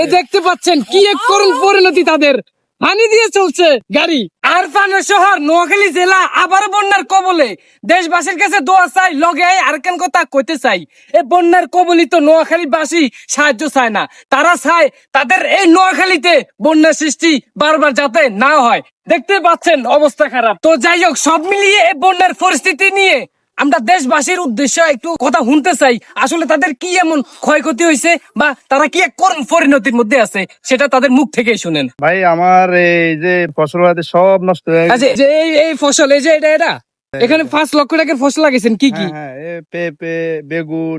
এই দেখতে পাচ্ছেন কি এক করুণ পরিণতি তাদের। পানি দিয়ে চলছে গাড়ি। আর পানের শহর, নোয়াখালী জেলা, আবার বন্যার কবলে। দেশবাসীর কাছে দোয়া চাই, লগে আরেকখান কথা কইতে চাই। এই বন্যার কবলিত নোয়াখালী বাসী সাহায্য চায় না। তারা চায় তাদের এই নোয়াখালীতে বন্যার সৃষ্টি বারবার যাতে না হয়। দেখতে পাচ্ছেন অবস্থা খারাপ। তো যাই হোক, সব মিলিয়ে এই বন্যার পরিস্থিতি নিয়ে আমরা দেশবাসীর উদ্দেশ্যে একটু কথা শুনতে চাই। আসলে তাদের কি এমন ক্ষয়ক্ষতি হয়েছে বা তারা কি এক পরিণতির মধ্যে আছে? সেটা তাদের মুখ থেকেই শুনেন। ভাই আমার এই যে ফসল সব নষ্ট হয়ে আচ্ছা গেছে। যে এই এই ফসল এই যে এটা এটা? এখানে পাঁচ লক্ষ টাকার ফসল লাগিয়েছেন কি কি? হ্যাঁ, হ্যাঁ, পেঁপে বেগুন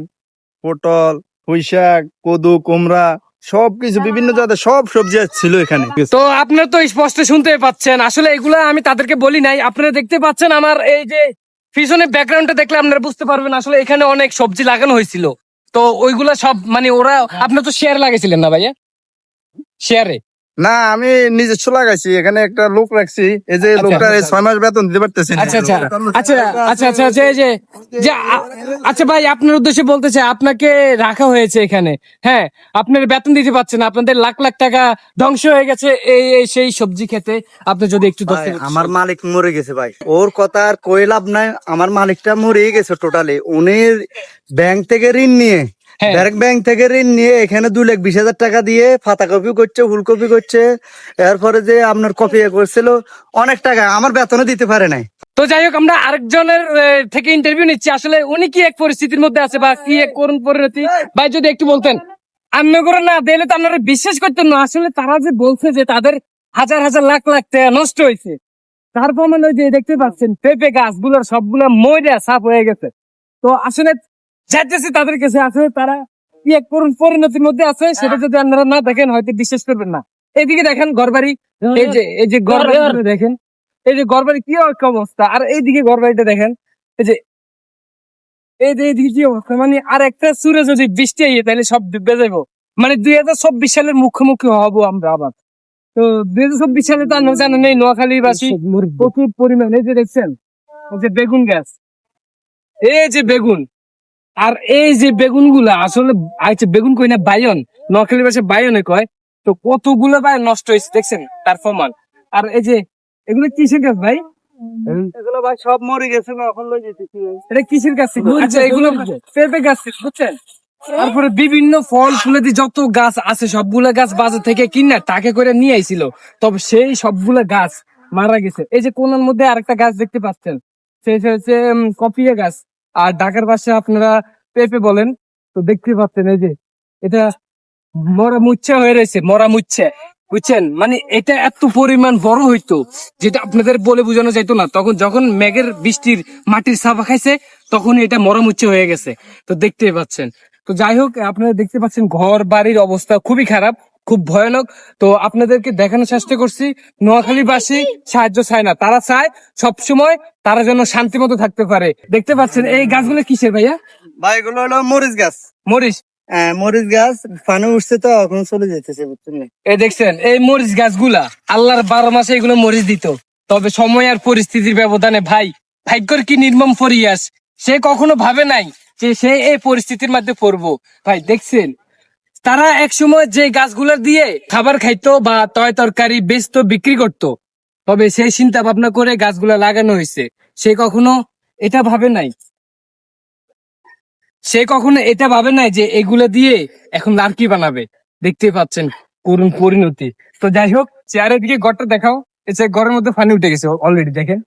পটল পুঁইশাক কদু কুমড়া সবকিছু বিভিন্ন জাতের সব সবজি ছিল এখানে। তো আপনারা তো স্পষ্ট শুনতে পাচ্ছেন। আসলে এগুলা আমি তাদেরকে বলি নাই। আপনারা দেখতে পাচ্ছেন আমার এই যে পিছনে ব্যাকগ্রাউন্ডটা দেখলে আপনারা বুঝতে পারবেন আসলে এখানে অনেক সবজি লাগানো হয়েছিল। তো ওইগুলা সব মানে ওরা, আপনার তো শেয়ার লাগাইছিলেন না ভাইয়া? শেয়ারে না আমি নিজস্ব লাগাইছি এখানে একটা লোক রাখছি এই যে আচ্ছা। লোকটা এই ছয় মাস বেতন দিতে পারতেছি না। আচ্ছা আচ্ছা আচ্ছা আচ্ছা আচ্ছা আচ্ছা এই যে যে আচ্ছা ভাই আপনার উদ্দেশ্যে বলতে চাই আপনাকে রাখা হয়েছে এখানে হ্যাঁ আপনার বেতন দিতে পারছেন আপনাদের লাখ লাখ টাকা ধ্বংস হয়ে গেছে এই এই সেই সবজি খেতে আপনি যদি একটু আমার মালিক মরে গেছে ভাই ওর কথা আর কই লাভ নাই আমার মালিকটা মরে গেছে টোটালি উনি ব্যাংক থেকে ঋণ নিয়ে। ডাইরেক্ট ব্যাংক থেকে ঋণ নিয়ে এখানে দুই লাখ বিশ হাজার টাকা দিয়ে ফাতা কপি করছে ফুলকপি করছে। এরপরে যে আপনার কপি করছিল অনেক টাকা আমার বেতনও দিতে পারে নাই। তো যাই হোক আমরা আরেকজনের থেকে ইন্টারভিউ নিচ্ছি। আসলে উনি কি এক পরিস্থিতির মধ্যে আছে বা কি এক করুণ পরিণতি? ভাই যদি একটু বলতেন। আমি করে না দিলে তো আপনারা বিশ্বাস করতেন না। আসলে তারা যে বলছে যে তাদের হাজার হাজার লাখ লাখ টাকা নষ্ট হয়েছে তার প্রমাণ ওই যে দেখতে পাচ্ছেন পেঁপে গাছগুলোর সবগুলো ময়রা সাফ হয়ে গেছে। তো আসলে যাইতেছে তাদের কাছে আসলে তারা কি এক করুণ পরিণতির মধ্যে আছে সেটা যদি আপনারা না দেখেন হয়তো বিশ্বাস করবেন না। এদিকে দেখেন ঘরবাড়ি এই যে এই যে ঘরবাড়ি দেখেন এই যে ঘরবাড়ি কি অবস্থা? আর এইদিকে ঘরবাড়িটা দেখেন এই যে এই যে এইদিকে কি অবস্থা? মানে আর একটা সুরে যদি বৃষ্টি আইয়ে তাহলে সব ডুবে যাব মানে দুই হাজার চব্বিশ সালের মুখোমুখি হব আমরা আবার। তো দুই হাজার চব্বিশ সালে তো আমরা জানেন এই নোয়াখালী বাসী প্রচুর পরিমাণে এই যে দেখছেন যে বেগুন গাছ এই যে বেগুন আর এই যে বেগুনগুলা আসলে আচ্ছা বেগুন কই না বায়ন? নোয়াখালী ভাষা বায়নে কয় তো কতগুলো বায়ন নষ্ট হয়েছে দেখছেন তার প্রমাণ। আর এই যে এগুলো কিসের গাছ ভাই? এগুলো ভাই সব মরে গেছে এখন লই যেতেছি এটা কিসের গাছ? ছিল আচ্ছা এগুলো পেঁপে গাছ ছিল বুঝছেন? তারপরে বিভিন্ন ফল ফুলেদি যত গাছ আছে সবগুলা গাছ বাজার থেকে কিনা তাকে করে নিয়ে আইছিল। তবে সেই সবগুলা গাছ মারা গেছে। এই যে কোনার মধ্যে আরেকটা গাছ দেখতে পাচ্ছেন সেই হচ্ছে কপিয়া গাছ। আর ঢাকার পাশে আপনারা পেঁপে বলেন। তো দেখতে পাচ্ছেন এই যে, এটা মরা মুচ্ছে হয়ে রয়েছে, মরা মুচ্ছে। বুঝছেন? মানে এটা এত পরিমাণ বড় হইতো, যেটা আপনাদের বলে বোঝানো যাইতো না। তখন যখন মেঘের বৃষ্টির মাটির সাফা খাইছে, তখন এটা মরমুচ্ছে হয়ে গেছে। তো দেখতেই পাচ্ছেন। তো যাই হোক, আপনারা দেখতে পাচ্ছেন ঘর বাড়ির অবস্থা খুবই খারাপ। খুব ভয়ানক। তো আপনাদেরকে দেখানোর চেষ্টা করছি নোয়াখালীবাসী সাহায্য চায় না। তারা চায় সব সময় তারা যেন শান্তি মতো থাকতে পারে। দেখতে পাচ্ছেন এই গাছগুলো কিসের ভাইয়া? ভাই এগুলো হলো মরিচ গাছ। মরিচ? হ্যাঁ মরিচ গাছ। পানি উঠছে তো এখন চলে যেতেছে বুঝছেন এই দেখছেন এই মরিচ গাছগুলা আল্লাহর বারো মাসে এগুলো মরিচ দিত। তবে সময় আর পরিস্থিতির ব্যবধানে ভাই ভাগ্যর কি নির্মম ফরিয়াস সে কখনো ভাবে নাই যে সে এই পরিস্থিতির মধ্যে পড়ব। ভাই দেখছেন তারা এক সময় যে গাছগুলা দিয়ে খাবার খাইতো বা তয় তরকারি, বেচতো, বিক্রি করতো, তবে সেই চিন্তা ভাবনা করে গাছগুলা লাগানো হয়েছে। সে কখনো এটা ভাবে নাই। সে কখনো এটা ভাবে নাই যে এগুলা দিয়ে এখন লার্কি বানাবে। দেখতে পাচ্ছেন করুণ পরিণতি। তো যাই হোক, চেয়ারের দিকে ঘরটা দেখাও। যে ঘরের মধ্যে ফানি উঠে গেছে অলরেডি, দেখেন।